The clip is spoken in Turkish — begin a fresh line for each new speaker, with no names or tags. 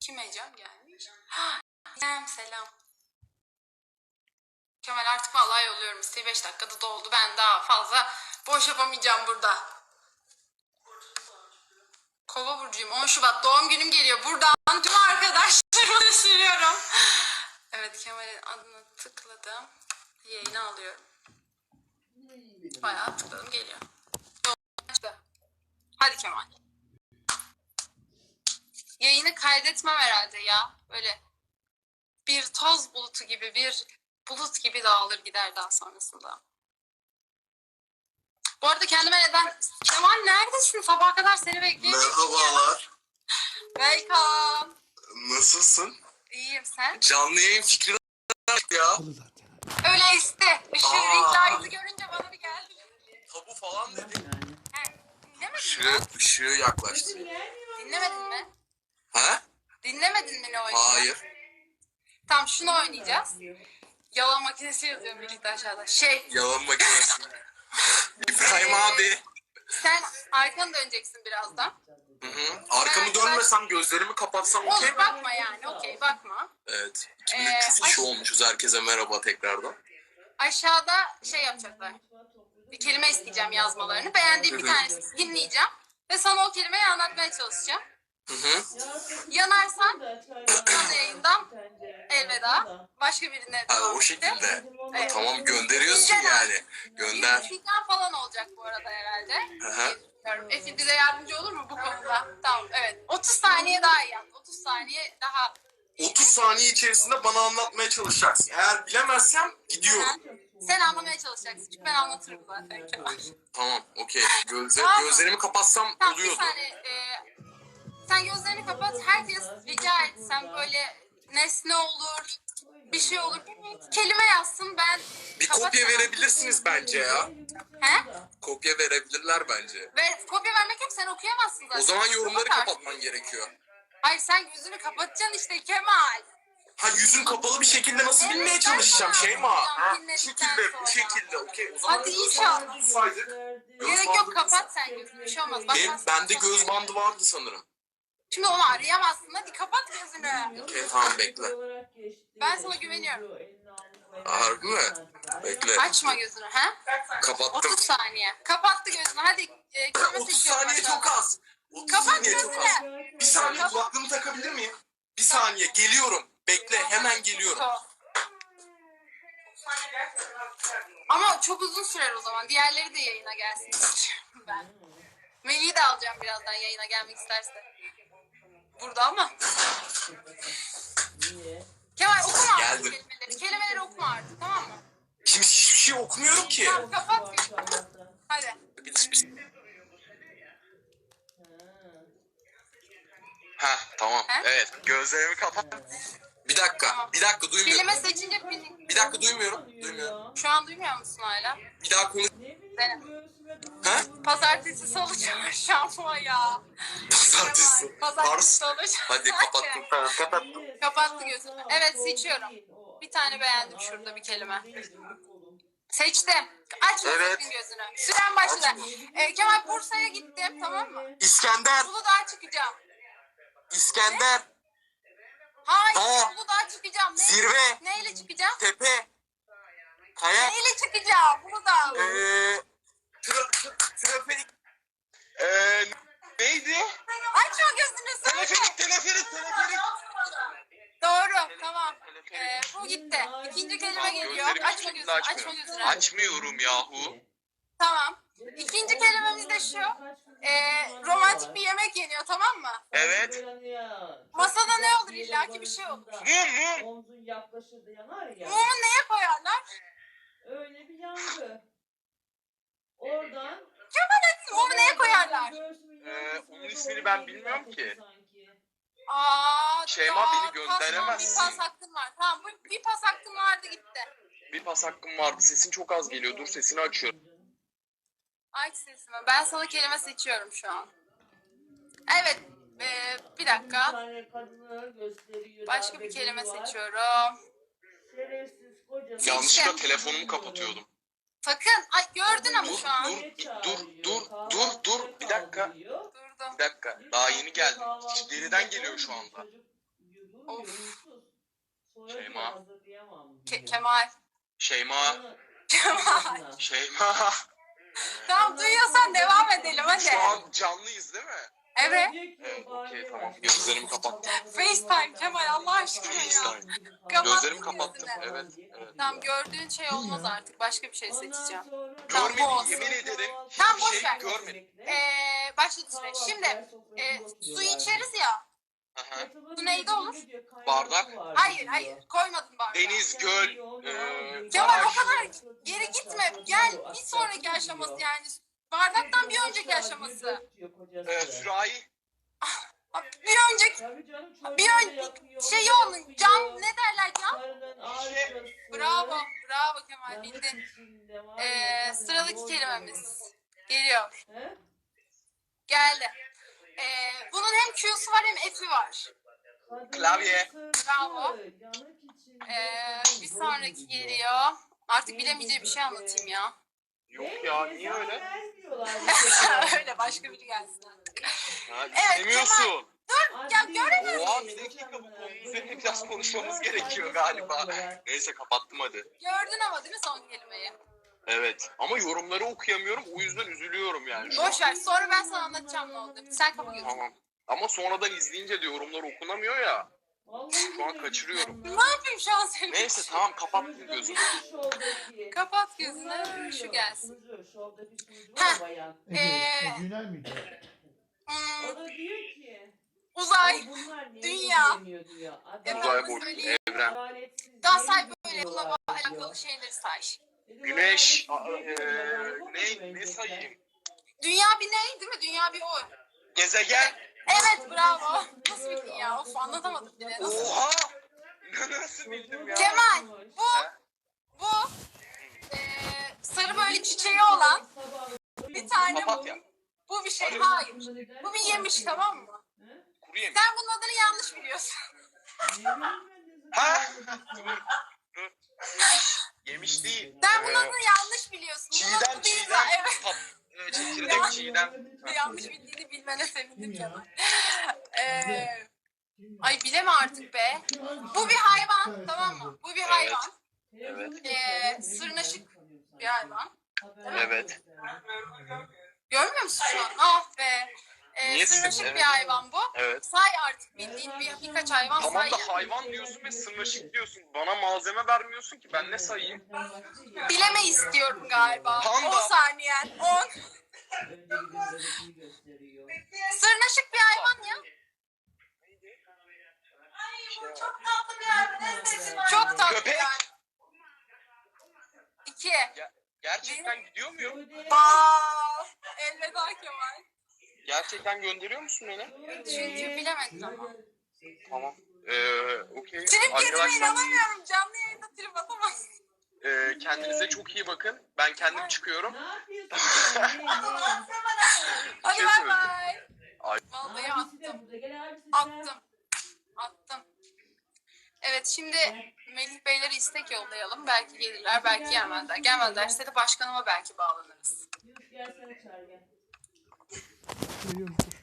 Kim Ecem gelmiş? Ha, selam. Kemal artık vallahi yolluyorum. İsteği 5 dakikada doldu. Ben daha fazla boş yapamayacağım burada. Kova burcuyum. 10 Şubat doğum günüm geliyor. Buradan tüm arkadaşlarıma sürüyorum. Evet Kemal'in adını tıkladım. Yayını alıyorum. Bayağı tıkladım geliyor. Hadi Kemal. Yayını kaydetmem herhalde ya. Böyle bir toz bulutu gibi bir bulut gibi dağılır gider daha sonrasında. Bu arada kendime neden... Kemal neredesin? Sabaha kadar seni bekliyorum.
Merhabalar.
Welcome.
Nasılsın?
İyiyim sen.
Canlı yayın fikri ya.
Öyle. Işığı
Aa.
ring light'ı görünce bana bir geldi.
Tabu falan dedi.
He, dinlemedin mi?
Işığı, ışığı yaklaştı.
Dinlemedin mi?
Ha?
Dinlemedin mi ne oynayacağız?
Hayır.
Tamam şunu oynayacağız. Yalan makinesi yazıyorum birlikte aşağıda. Şey
Yalan makinesi. İbrahim abi.
sen arkanı döneceksin birazdan.
Hı hı. Arkamı dönmesem gözlerimi kapatsam okey
Olur
mi?
bakma yani okey bakma.
Evet.
Ee,
2300 kişi
aş-
olmuşuz. Herkese merhaba tekrardan.
Aşağıda şey yapacaklar. Bir kelime isteyeceğim yazmalarını. Beğendiğim bir
Hı hı.
tanesini dinleyeceğim. Ve sana o kelimeyi anlatmaya çalışacağım.
Hı hı.
Yanarsan canlı yayından elveda. Başka birine
Ha, o şekilde.
Evet.
Tamam gönderiyorsun yani. Gönder.
Bir figan falan olacak bu arada herhalde.
Hı hı.
Bilmiyorum. Efe bize yardımcı olur mu bu konuda? Tamam evet. 30 saniye daha iyi yap. 30 saniye daha
30 saniye içerisinde bana anlatmaya çalışacaksın. Eğer bilemezsem gidiyorum.
Sen anlamaya çalışacaksın. Çünkü ben anlatırım zaten Kemal.
Tamam, okey. Gözle,
Tamam.
gözlerimi kapatsam
Tamam bir
oluyordu.
saniye. e, sen gözlerini kapat. Herkes rica etsem böyle nesne olur, bir şey olur. Bir kelime yazsın ben
Bir kopya verebilirsiniz bence ya.
He?
Kopya verebilirler bence.
Ve kopya vermek yok sen okuyamazsın zaten.
O zaman yorumları
Kapat.
kapatman gerekiyor.
Hayır sen gözünü kapatacaksın işte Kemal.
Ha yüzün kapalı bir şekilde nasıl
Evet,
bilmeye
ben
çalışacağım
sana
Şeyma?
anlatacağım
Ha, bu
dinledikten
şekilde,
sonra.
bu şekilde. Okey. O zaman
Hadi
göz
inşallah.
bandı tutsaydık. Göz
Gerek
bandı
yok kapat sen gözünü bir şey olmaz.
Benim, bende
çok
göz bandı vardı sanırım.
Şimdi onu arayamazsın hadi kapat gözünü.
Okey tamam bekle.
Ben sana güveniyorum.
Harbi mi? Bekle.
Açma gözünü ha?
Kapattım.
30 saniye. Kapattı gözünü hadi. E, kelime
30
seçiyorum
saniye
aşağıda.
çok az. 30
Kapat
saniye çok az.
gözünü.
Bir saniye kulaklığımı takabilir miyim? Bir saniye geliyorum. Bekle hemen geliyorum.
Ama çok uzun sürer o zaman. Diğerleri de yayına gelsin istiyorum ben. Melih'i de alacağım birazdan yayına gelmek isterse. Burada ama. Kemal okuma artık
Geldim.
kelimeleri. Kelimeleri okuma artık tamam mı?
Şimdi hiçbir şey okumuyorum ki.
Tamam kapat. Hadi.
Ha tamam.
He?
Evet. Gözlerimi kapat. Bir dakika. Bir dakika duymuyorum.
Kelime seçince bir...
Bir dakika duymuyorum. Duymuyorum.
Şu an duymuyor musun hala?
Bir daha konuş.
Dene.
Ha?
Pazartesi salı çarşamba ya.
Pazartesi.
Pazartesi salı
Hadi kapattım. Tamam kapattım.
Kapattı gözünü. Evet seçiyorum. Bir tane beğendim şurada bir kelime. Seçtim. Aç
Evet.
gözünü. Süren başladı. Ee, Kemal Bursa'ya gittim tamam mı?
İskender.
Uludağ'a çıkacağım.
İskender.
Hayır
Dağ.
Uludağ'a çıkacağım. Ne?
Zirve.
Neyle çıkacağım?
Tepe. Kaya.
Neyle çıkacağım Uludağ?
Eee. Tra tra traferik. Eee. Neydi?
Açma gözünü söyle.
Teleferik, teleferik, teleferik.
Doğru tamam. Ee, bu gitti. İkinci kelime geliyor. Açma gözünü. Açma gözünü.
Açmıyorum yahu.
Tamam. İkinci kelimemiz de şu. Ee, romantik bir yemek yeniyor tamam mı?
Evet.
Masada ne olur illaki bir şey olur.
Mum mum.
Omzun yaklaşırdı yanar ya.
Mumu neye koyarlar?
Öyle bir yandı. Oradan
Mumu neye koyarlar?
Ee, onun ismini ben bilmiyorum ki.
Aa,
Şeyma,
ya,
beni gönderemezsin.
Bir pas hakkın var. Tamam bu bir pas hakkın vardı gitti.
Bir pas hakkım vardı. Sesin çok az geliyor. Dur sesini açıyorum.
Aç sesimi. Ben sana kelime seçiyorum şu an. Evet. ee, bir dakika. Başka bir kelime seçiyorum. Seçtim.
Yanlışlıkla telefonumu kapatıyordum.
Sakın. Ay gördün ama
Dur,
şu an.
dur, dur, dur, dur, dur. Bir dakika.
Durdum.
Bir dakika. Daha yeni geldim. Geriden geliyor şu anda.
Of.
Şeyma.
Ke-. Kemal.
Şeyma.
Kemal.
Şeyma.
Tamam duyuyorsan devam edelim hadi.
Şu an canlıyız değil mi?
Evet.
Evet, okey, tamam. Gözlerimi kapattım.
FaceTime Kemal, Allah aşkına
ya.
Kapat
Gözlerimi
gözünü.
kapattım. Evet. evet.
Tamam gördüğün şey olmaz artık. Başka bir şey seçeceğim. Tamam, bu olsun.
Görmedim yemin ederim.
Tamam,
Hiçbir
boş
şey
ver.
görmedim.
Ee, başladı süreç. Şimdi e, su içeriz ya.
Aha.
Bu neydi olur?
Bardak.
Hayır hayır koymadım bardağı.
Deniz, göl, e,
Kemal o
baraj.
kadar geri gitme. Gel bir sonraki aşaması yani. Bardaktan bir önceki aşaması.
E, sürahi.
Bir önceki bir önceki şey onun cam ne derler cam? Bravo bravo Kemal bildin. Ee, sıradaki kelimemiz geliyor. Geldi. Ee, bunun hem Q'su var hem F'i var.
Klavye.
Bravo. Ee, bir sonraki geliyor. Artık bilemeyeceği bir şey anlatayım ya.
Yok ya niye öyle?
Öyle başka biri gelsin artık.
Ha, istemiyorsun.
Ya göremiyorum.
Oha bir dakika bu konu üzerine biraz konuşmamız gerekiyor galiba. Neyse kapattım hadi.
Gördün ama değil mi son kelimeyi?
Evet ama yorumları okuyamıyorum o yüzden üzülüyorum yani şu an.
Boş ver. Sonra ben sana anlatacağım ne oldu. Sen kapa gözünü.
Tamam. Ama sonradan izleyince de yorumlar okunamıyor ya. Şu an kaçırıyorum.
Ne yapayım şu an senin
Neyse
için?
tamam kapattım gözümü.
Kapat gözünü. Şu gelsin.
Heh.
Ee,
Günel miydi?
Hmm,
O da diyor ki
uzay.
bunlar
dünya,
Uzay boşluğu, evren,
Daha say böyle bununla alakalı şeyleri say.
Güneş, a- eee, ne, ne sayayım?
Dünya bir ne değil mi? Dünya bir o.
Gezegen.
Evet bravo. Nasıl bildin ya? Of anlatamadım bile. Nasıl?
Oha! Nasıl bildim ya?
Kemal, bu bu eee sarı böyle çiçeği olan bir tane bu.
Papatya.
Bu bir şey. Hayır. Bu bir yemiş tamam mı?
Kuru yemiş.
Sen bunun adını yanlış biliyorsun.
Ha? Yemiş değil.
Sen bunun
Ee,
adını yanlış biliyorsun. Bunun
Çiğdem,
adı değil
çiğdem.
Evet.
Tap, e, çekirdek çiğdem.
yanlış bildiğini bilmene sevindim Kemal. Eee ay bileme artık be. Bu bir hayvan tamam mı? Bu bir hayvan.
Evet.
Ee, sırnaşık bir hayvan.
Evet.
Görmüyor musun şu an? Ah. Ee,
Niye
sırnaşık
sizin-
bir
evet.
hayvan bu.
Evet.
Say artık bildiğin bir, birkaç hayvan
Tamam
say.
da
yani.
hayvan diyorsun ve sırnaşık diyorsun. Bana malzeme vermiyorsun ki ben ne sayayım?
Bileme istiyorum galiba.
Panda.
10 saniyen. 10. Sırnaşık bir hayvan ya. Çok tatlı bir hayvan. Çok tatlı
Köpek.
İki.
Gerçekten gidiyor muyum?
Bal. Elveda Kemal.
Gerçekten gönderiyor musun beni?
Çünkü bilemedin ama.
Tamam. Ee, okey.
Trip yediğime inanamıyorum. Canlı yayında trip atamazsın.
e, kendinize çok iyi bakın. Ben kendim çıkıyorum.
Hadi
şey
bay bay.
Ay.
Vallahi attım. Attım. Attım. Evet şimdi Melih Beyleri istek yollayalım. Belki gelirler, belki gelmezler. Gelmezlerse de başkanıma belki bağlanırız.
Yunus gel sen çağır gel.
Söylüyorum. dur.